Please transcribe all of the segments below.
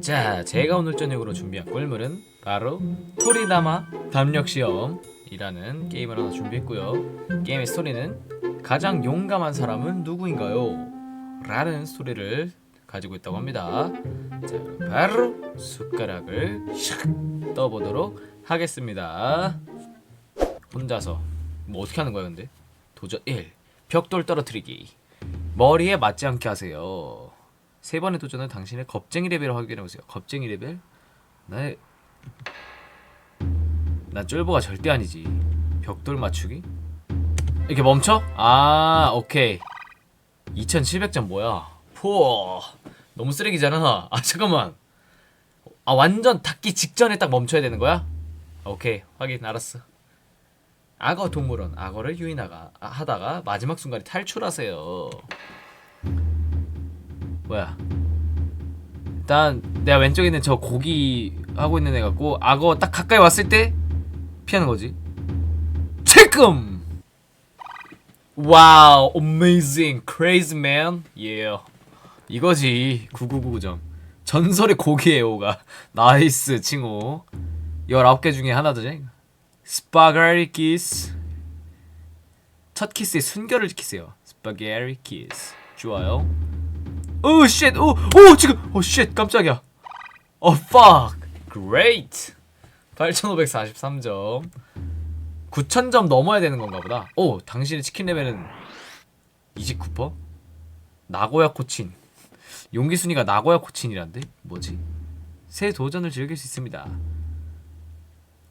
자, 제가 오늘 저녁으로 준비한 꿀물은 바로 토리다마 담력 시험이라는 게임을 하나 준비했고요. 게임의 스토리는 가장 용감한 사람은 누구인가요? 라는 스토리를 가지고 있다고 합니다. 자, 바로 숟가락을 샥 떠보도록 하겠습니다. 혼자서 뭐 어떻게 하는 거야 근데? 도전 1. 벽돌 떨어뜨리기. 머리에 맞지 않게 하세요. 세 번의 도전은 당신의 겁쟁이 레벨을 확인해 보세요. 겁쟁이 레벨? 나의 난 쫄보가 절대 아니지. 벽돌 맞추기? 이렇게 멈춰? 아, 오케이. 2700점 뭐야? 포. 너무 쓰레기잖아. 아, 잠깐만. 아, 완전 닿기 직전에 딱 멈춰야 되는 거야? 오케이. 확인. 알았어. 악어 동물원. 악어를 유인하가 아, 하다가 마지막 순간에 탈출하세요. 뭐야? 일단 내가 왼쪽에 있는 저 고기 하고 있는 애 같고 악어 딱 가까이 왔을 때 피하는 거지. 지금. 와우, amazing, crazy man, yeah. 이거지 9999점. 전설의 고기의 오가 나이스 칭호. 19개 중에 하나더지. 스파게티 키스. 첫 키스의 순결을 지키세요. 스파게티 키스. 좋아요. 오 쉣! 오! 오! 지금! 오 쉣! 깜짝이야. 어 fuck. Great. 8543점. 9000점 넘어야 되는 건가 보다. 오, 당신의 치킨 레벨은 29%? 나고야 코친. 용기 순위가 나고야 코친이란데? 뭐지? 새 도전을 즐길 수 있습니다.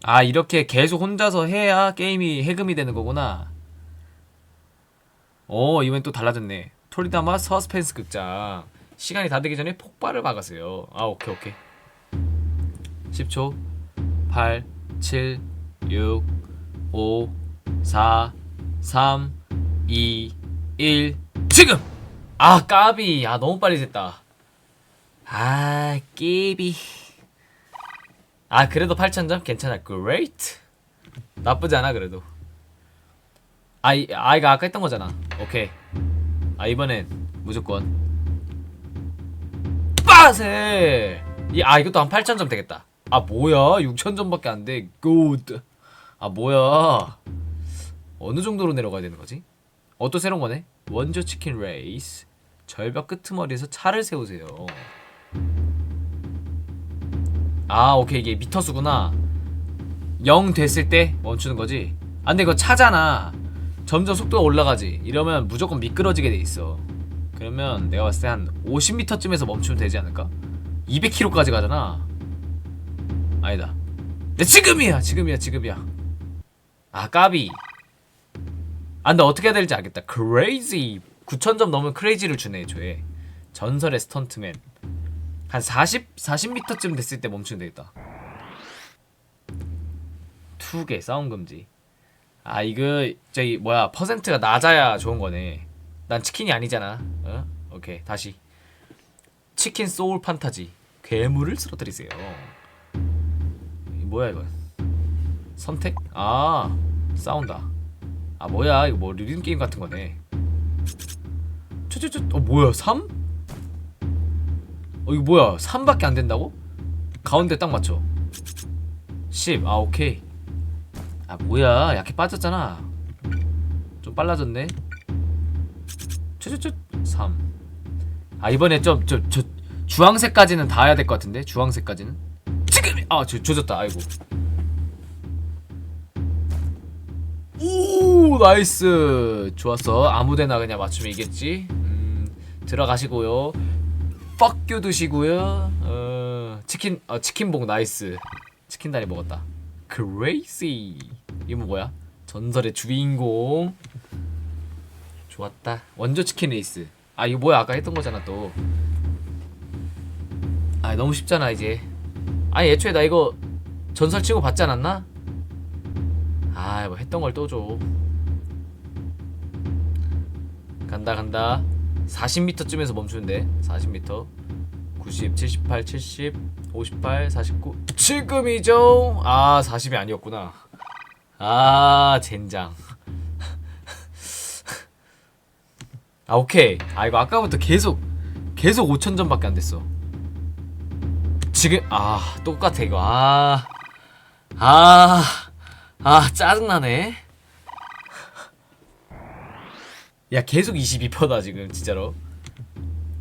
아, 이렇게 계속 혼자서 해야 게임이 해금이 되는 거구나. 오, 이번엔 또 달라졌네. 토리다마 서스펜스 극장. 시간이 다 되기 전에 폭발을 막으세요. 아, 오케이, 오케이. 10초. 8, 7, 6, 5, 4, 3, 2, 1. 지금! 아, 까비. 아, 너무 빨리 됐다. 아, 끼비. 아, 그래도 8,000점? 괜찮아. Great. 나쁘지 않아, 그래도. 아, 이, 아, 이거 아까 했던 거잖아. 오케이. 아, 이번엔 무조건. 빠세! 이, 아, 이것도 한 8,000점 되겠다. 아, 뭐야. 6,000점밖에 안 돼. Good. 아, 뭐야. 어느 정도로 내려가야 되는 거지? 어, 또 새로운 거네. 원조 치킨 레이스. 절벽 끄트머리에서 차를 세우세요. 아, 오케이. 이게 미터 수구나. 0 됐을 때 멈추는 거지. 아, 근데 이거 차잖아. 점점 속도가 올라가지. 이러면 무조건 미끄러지게 돼 있어. 그러면 내가 봤을 때 한 50m쯤에서 멈추면 되지 않을까? 200km까지 가잖아. 아니다. 네, 지금이야. 지금이야. 지금이야. 아, 까비. 아, 근데 어떻게 해야 될지 알겠다. 크레이지. 9000점 넘으면 크레이지를 주네, 애초에. 전설의 스턴트맨. 한 40, 40m쯤 됐을 때 멈추면 되겠다. 투개 싸움 금지. 아 이거 저기 뭐야 퍼센트가 낮아야 좋은 거네. 난 치킨이 아니잖아. 어? 오케이 다시. 치킨 소울 판타지. 괴물을 쓰러뜨리세요. 이 뭐야 이거? 선택? 아 싸운다. 아 뭐야 이거 뭐 리듬 게임 같은 거네. 저저저 어 뭐야 3? 어 이거 뭐야? 3밖에 안 된다고? 가운데 딱 맞춰. 10아 오케이. 아 뭐야. 약해 빠졌잖아. 좀 빨라졌네. 저저저 3아 이번에 좀 저 저 주황색까지는 다 해야 될 것 같은데? 주황색까지는? 지금! 아 저 조졌다. 아이고. 오 나이스. 좋았어. 아무데나 그냥 맞추면 이겠지? 음 들어가시고요 퍽큐 드시고요. 어, 치킨 어, 치킨봉 나이스. 치킨 다리 먹었다. 크레이시. 이거 뭐야? 전설의 주인공. 좋았다. 원조 치킨 레이스. 아 이거 뭐야? 아까 했던 거잖아 또. 아 너무 쉽잖아 이제. 아니 애초에 나 이거 전설 치고 받지 않았나? 아 뭐 했던 걸 또 줘. 간다 간다. 40m쯤에서 멈추는데 40m 90 78 70 58 49 지금이죠? 아 40이 아니었구나. 아 젠장. 아 오케이. 아 이거 아까부터 계속 계속 5천 점밖에 안 됐어. 지금 아 똑같아 이거. 아아 아, 아, 짜증나네 야 계속 22%다 지금 진짜로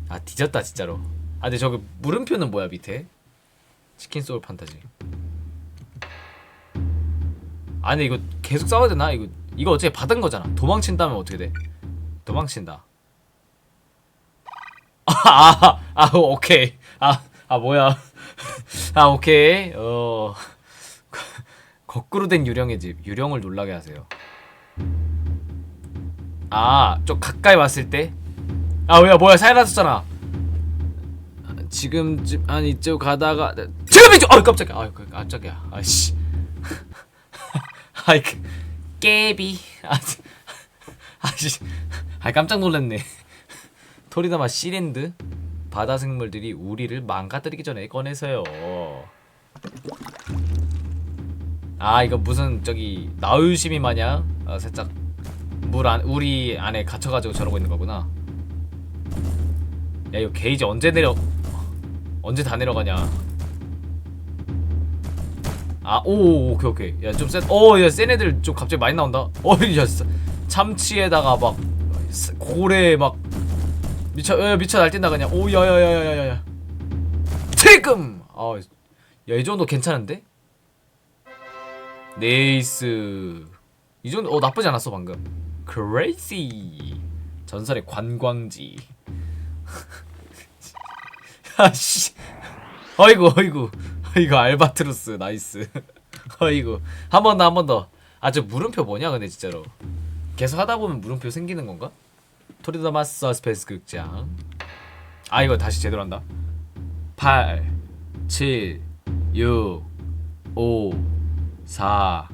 아 뒤졌다 진짜로 아 근데 저기 물음표는 뭐야 밑에 치킨 소울 판타지 아 근데 이거 계속 싸워야 되나 이거 이거 어차피 받은 거잖아 도망친다면 어떻게 돼 도망친다 아, 아, 오케이. 아, 아, 뭐야. 아, 오케이. 어. 거꾸로 된 유령의 집. 유령을 놀라게 하세요. 아, 좀 가까이 왔을 때? 아, 뭐야, 뭐야, 사이라졌잖아. 아, 지금쯤, 아니, 이쪽 가다가. 지금이죠! 아, 깜짝이야. 아, 깜짝이야. 아씨. 아이, 그, 깨비. 아, 아씨. 아, 깜짝 놀랐네. 토리다마 시랜드 바다 생물들이 우리를 망가뜨리기 전에 꺼내서요. 아 이거 무슨 저기 나우유심이 마냥 어, 살짝 물 안 우리 안에 갇혀가지고 저러고 있는 거구나. 야 이거 게이지 언제 내려 언제 다 내려가냐? 아오 오케이 오케이. 야좀센어야센 애들 좀 갑자기 많이 나온다. 어야 참치에다가 막 고래 막 미쳐 야, 미쳐 날뛴다 그냥. 오 야야야야야야. 지금 아야이 정도 괜찮은데? 네이스. 이 정도 어 나쁘지 않았어 방금 크레이지 전설의 관광지. 아씨. 어이구 어이구. 어이구 알바트로스. 나이스. 어이구. 한 번 더 한 번 더 아 저 물음표 뭐냐 근데 진짜로. 계속 하다 보면 물음표 생기는 건가? 토리다마 서스펜스 극장. 아 이거 다시 제대로 한다. 8 7 6 5 4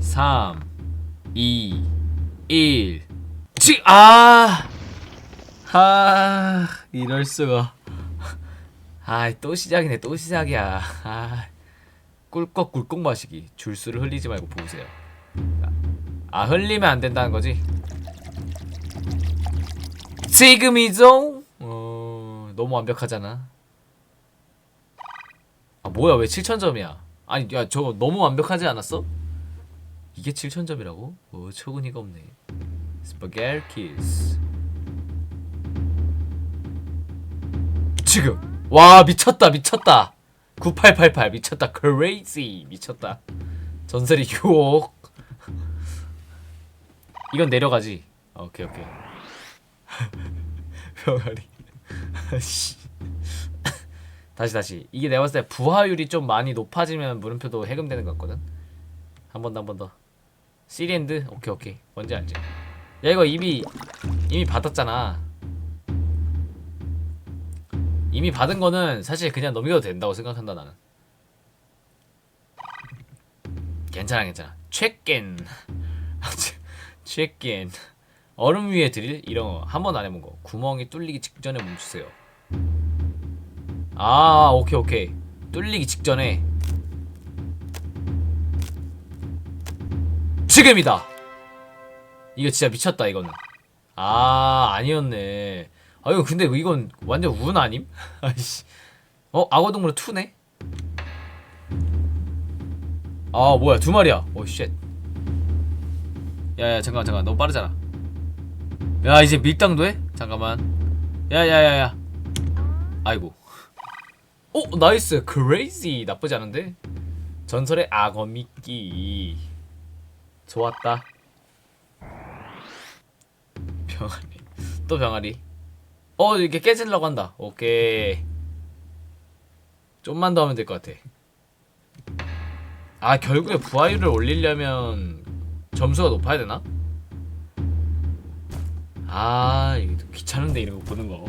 3 2 1 지! 아! 아 이럴 수가 아 또 시작이네 또 시작이야 아 꿀꺽 꿀꺽 마시기 줄수를 흘리지 말고 보세요 아 흘리면 안 된다는 거지 지금이죠? 어 너무 완벽하잖아. 아 뭐야 왜 7천점이야? 아니 야 저거 너무 완벽하지 않았어? 이게 7천점이라고? 어 초근이가 없네. 스파게티스. 지금 와 미쳤다 미쳤다. 9888 미쳤다 crazy 미쳤다. 전설의 유혹. 이건 내려가지. 오케이 오케이. 병아리. 씨. 다시 다시. 이게 내가 봤을 때 부하율이 좀 많이 높아지면 물음표도 해금되는 것 같거든. 한 번 더 한 번 더. 시리엔드 오케이 오케이. 뭔지 알지? 야 이거 이미 이미 받았잖아. 이미 받은 거는 사실 그냥 넘겨도 된다고 생각한다 나는. 괜찮아 괜찮아. 최깬. 최깬. 얼음 위에 드릴 이런 거 한 번 안 해본 거 구멍이 뚫리기 직전에 멈추세요 아 오케이 오케이 뚫리기 직전에 지금이다. 이거 진짜 미쳤다 이거는. 아 아니었네. 아 이거 근데 이건 완전 운 아님? 아이씨. 어 악어동물 2네? 아 뭐야 두 마리야. 오쉣. 야야 잠깐 잠깐 너무 빠르잖아. 야 이제 밀당도 해? 잠깐만. 야야야야. 아이고. 오 나이스. 크레이지 나쁘지 않은데? 전설의 악어 미끼 좋았다. 병아리. 또 병아리. 어 이렇게 깨지려고 한다. 오케이. 좀만 더 하면 될 것 같아. 아 결국에 부하율을 올리려면 점수가 높아야 되나? 아 이거 귀찮은데 이런 거 보는 거.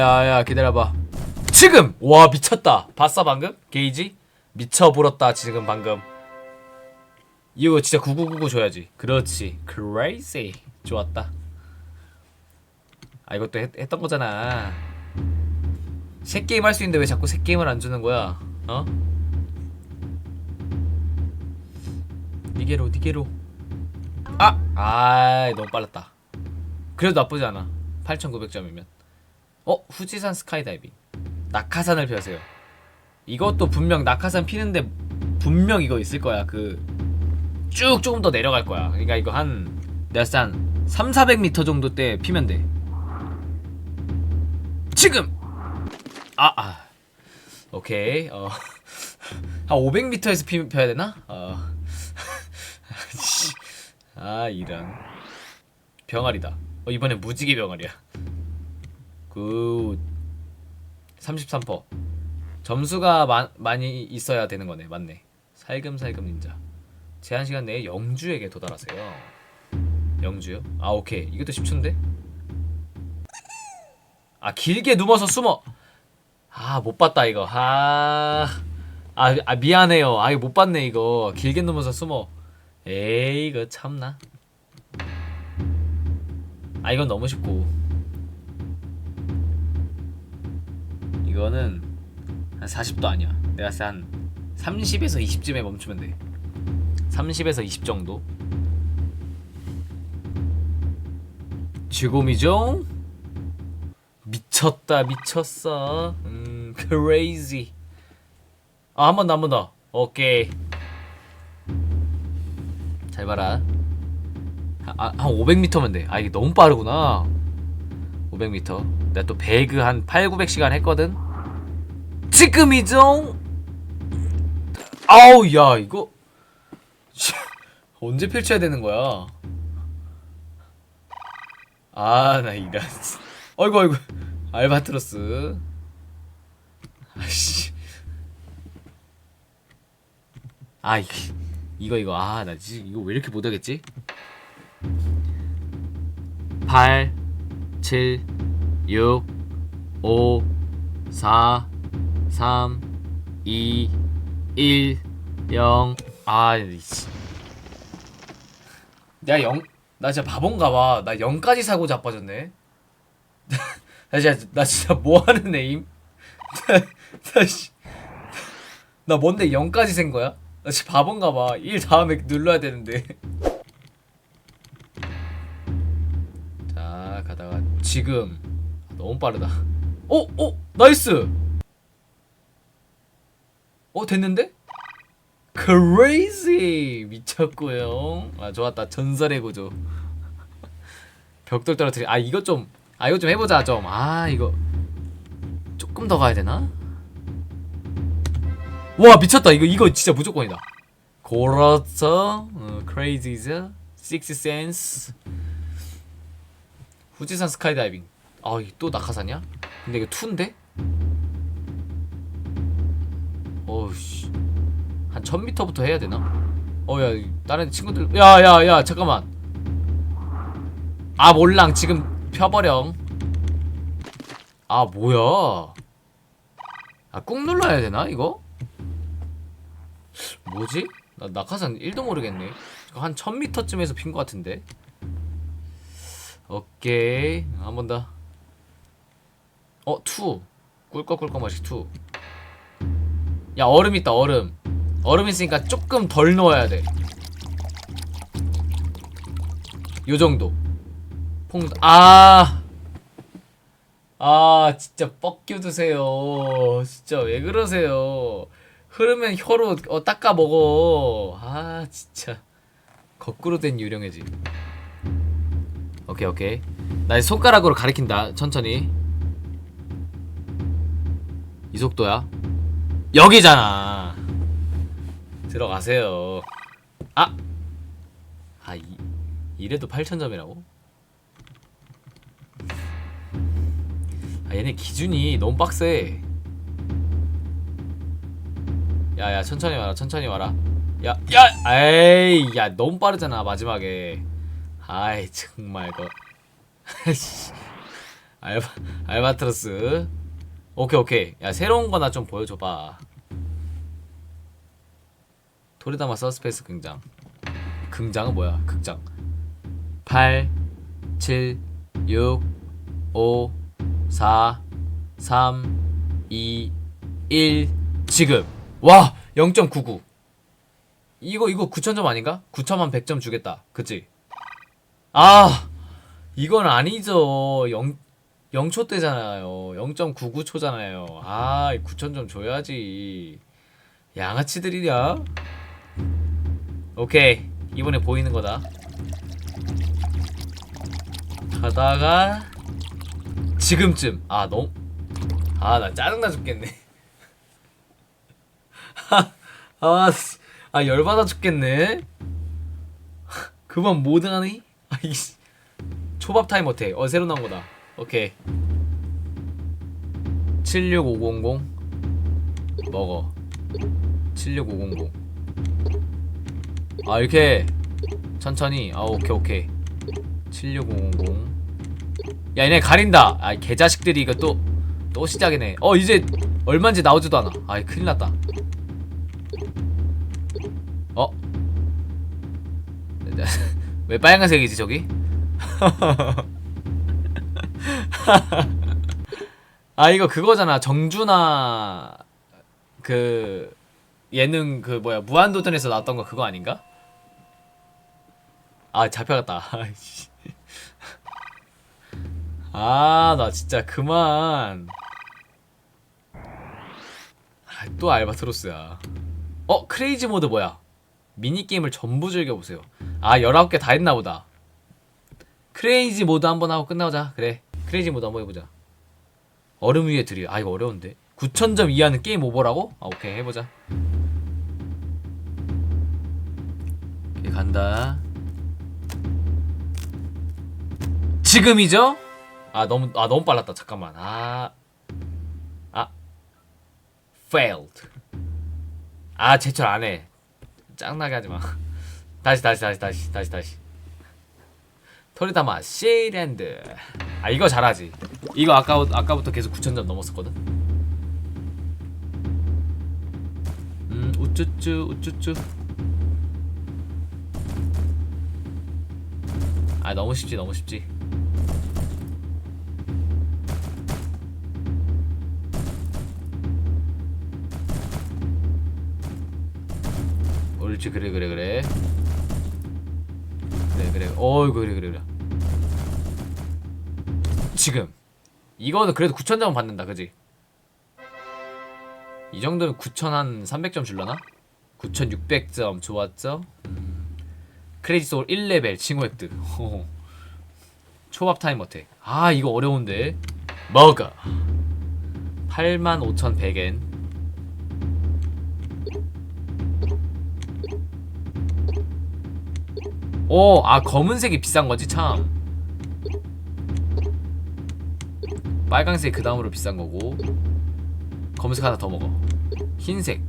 야야야야야 기다려봐. 지금! 와 미쳤다. 봤어 방금? 게이지? 미쳐버렸다 지금 방금. 이거 진짜 9999 줘야지. 그렇지. Crazy. 좋았다. 아 이것도 했, 했던 거잖아. 새 게임 할 수 있는데 왜 자꾸 새 게임을 안 주는 거야? 어? 니게로 니게로. 아! 아 너무 빨랐다. 그래도 나쁘지 않아. 8900점이면 어? 후지산 스카이다이빙 낙하산을 펴세요 이것도 분명 낙하산 피는데 분명 이거 있을 거야 그 쭉 조금 더 내려갈 거야 그러니까 이거 한 내가 한 3, 400m 정도 때 피면 돼 지금 아, 아. 오케이 어. 한 500m에서 피, 펴야 되나? 어. 아 이런 병아리다 어, 이번에 무지개 병아리야 굿 33% 점수가 마, 많이 있어야 되는 거네. 맞네. 살금살금 닌자. 제한 시간 내에 영주에게 도달하세요. 영주요? 아 오케이. 이것도 10초인데? 아 길게 누워서 숨어. 아 못 봤다 이거. 아... 아, 아 미안해요. 아 못 봤네 이거. 길게 누워서 숨어. 에이 이거 참나. 아 이건 너무 쉽고 이거는 한 40도 아니야. 내가 때한 30에서 20쯤에 멈추면 돼. 30에서 20 정도. 지금이죠? 미쳤다 미쳤어. 음 crazy. 아 한 번 더 한 번 더. 오케이. 잘 봐라. 아, 한 500m면 돼 아 이게 너무 빠르구나. 500m 내가 또 배그 한 8, 900시간 했거든 지금이죠? 아우 야 이거. 언제 펼쳐야 되는 거야? 아 나 이런 어이구 어이구. 알바트로스. 아씨. 아 이거 이거 이거. 아나 지금 이거 왜 이렇게 못하겠지? 8 7 6 5 4 3 2 1 0 아, 이씨. 내가 0, 나 진짜 바본가 봐. 나 0까지 사고 자빠졌네. 나 진짜, 나 진짜 뭐 하는 애임? 나, 나, 씨. 나 뭔데 0까지 센 거야? 나 진짜 바본가 봐. 1 다음에 눌러야 되는데. 자, 가다가 지금. 너무 빠르다. 오, 오, 나이스! 어, 됐는데? crazy 미쳤고요. 아 좋았다 전설의 구조. 벽돌 떨어뜨리. 아 이거 좀. 아 이거 좀 해보자 좀. 아 이거 조금 더 가야 되나? 와 미쳤다 이거 이거 진짜 무조건이다. 고렇죠. 어, crazy죠. Six Sense. 후지산 스카이다이빙. 아 이게 또 낙하산이야? 근데 이거 2인데? 어우씨. 한 1000m부터 해야 되나? 어야 다른 친구들 야야 야 잠깐만. 아 몰랑. 지금 펴버령. 아 뭐야? 아 꾹 눌러야 되나 이거? 뭐지? 나 낙하산 1도 모르겠네. 한 1000m쯤에서 핀 것 같은데. 오케이. 한 번 더. 어, 투. 꿀꺽꿀꺽 맛이 투 야 얼음 있다 얼음 얼음 있으니까 조금 덜 넣어야 돼. 요 정도. 퐁, 아. 아, 진짜 뻑겨 드세요. 진짜 왜 그러세요. 흐르면 혀로 어, 닦아 먹어. 아, 진짜. 거꾸로 된 유령이지. 오케이, 오케이. 나 손가락으로 가리킨다. 천천히. 이 속도야. 여기잖아. 들어가세요. 아! 아, 이, 이래도 8,000점이라고? 아, 얘네 기준이 너무 빡세. 야, 야, 천천히 와라, 천천히 와라. 야, 야! 에이, 야, 너무 빠르잖아, 마지막에. 아이, 정말, 거. 알바, 알바트로스. 오케이, 오케이. 야, 새로운 거나 좀 보여줘봐. 토리다마 서스페이스 등장 긍장은 뭐야? 극장. 8 7 6 5 4 3 2 1 지금. 와, 0.99. 이거 이거 9,000점 아닌가? 9천만 100점 주겠다. 그치? 아, 이건 아니죠. 0 0초 때잖아요. 0.99초잖아요. 아, 9,000점 줘야지. 양아치들이냐? 오케이. 이번에 보이는 거다. 가다가 지금쯤 아 너무 아 나 짜증나 죽겠네. 아, 씨. 아 열받아 죽겠네. 그만 모드하니? 아이씨. 초밥 타임 어때? 어 새로 나온 거다. 오케이. 76500 먹어. 76500. 아 이렇게 천천히. 아 오케이 오케이. 76500. 야 얘네 가린다. 아 개자식들이 이거 또 또 시작이네. 어 이제 얼마인지 나오지도 않아. 아이 큰일 났다. 어? 왜 빨간색이지 저기? 아 이거 그거잖아. 정준하 그 예능 그 뭐야 무한도전에서 나왔던 거 그거 아닌가? 아 잡혀갔다. 아 나 진짜 그만. 아, 또 알바트로스야. 어 크레이지 모드 뭐야? 미니 게임을 전부 즐겨 보세요. 아 19개 다 했나 보다. 크레이지 모드 한번 하고 끝나자. 그래 크레이지 모드 한번 해보자. 얼음 위에 들이 아 이거 어려운데. 9,000점 이하는 게임 오버라고? 아 오케이. 해보자. 오케이 간다. 지금이죠? 아 너무 아 너무 빨랐다. 잠깐만. 아 아. Failed. 아 제철 안 해. 짱나게 하지 마. 다시 다시 다시 다시 다시 다시. 토리다마 쉐이랜드 아 이거 잘하지. 이거 아까 아까부터 계속 9,000점 넘었었거든? 음 우쭈쭈 우쭈쭈. 아 너무 쉽지 너무 쉽지. 옳지 그래 그래 그래. 그래 그래. 어이구 그래 그래 그래 지금 이거는 그래도 9,000점 받는다 그지? 이 정도면 9,000한 300점 줄라나? 9,600점 좋았죠? 크레딧 소울 1레벨 칭호 획득. 초밥 타임 어택 아 이거 어려운데 먹어 85,100엔 오, 아 검은색이 비싼 거지 참. 빨강색 그 다음으로 비싼 거고. 검은색 하나 더 먹어. 흰색.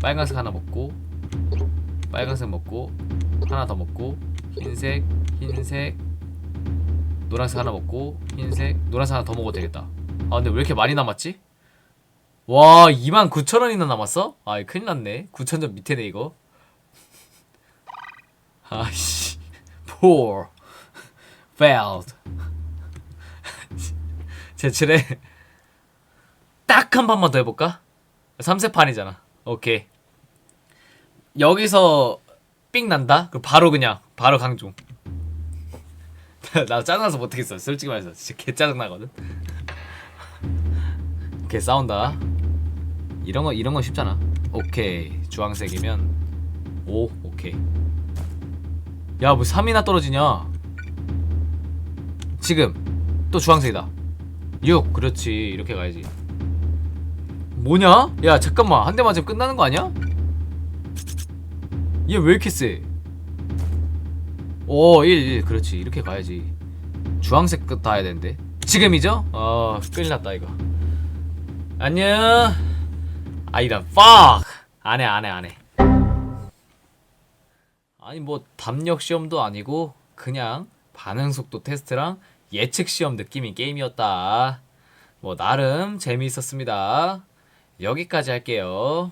빨강색 하나 먹고. 빨강색 먹고. 하나 더 먹고. 흰색, 흰색. 노란색 하나 먹고. 흰색, 노란색 하나 더 먹어도 되겠다. 아 근데 왜 이렇게 많이 남았지? 와, 29,000원이나 남았어? 아, 큰일 났네. 9,000점 밑에네 이거. 아씨, poor, failed. 제출에 딱한 번만 더 해볼까? 3세판이잖아. 오케이. 여기서 삑 난다? 그 바로 그냥 바로 강중. 나 짜증나서 못하겠어. 솔직히 말해서 진짜 개 짜증 나거든. 개 싸운다. 이런 거 이런 거 쉽잖아. 오케이 주황색이면 오 오케이. 야, 뭐 3이나 떨어지냐? 지금 또 주황색이다. 6. 그렇지. 이렇게 가야지. 뭐냐? 야, 잠깐만. 한 대 맞으면 끝나는 거 아니야? 얘 왜 이렇게 세? 오, 1, 1. 그렇지. 이렇게 가야지. 주황색 끝 따야 되는데. 지금이죠? 어, 큰일 났다, 이거. 안녕. 아, 이런, fuck! 안 해, 안 해, 안 해. 아니 뭐 담력 시험도 아니고 그냥 반응 속도 테스트랑 예측 시험 느낌인 게임이었다. 뭐 나름 재미있었습니다. 여기까지 할게요.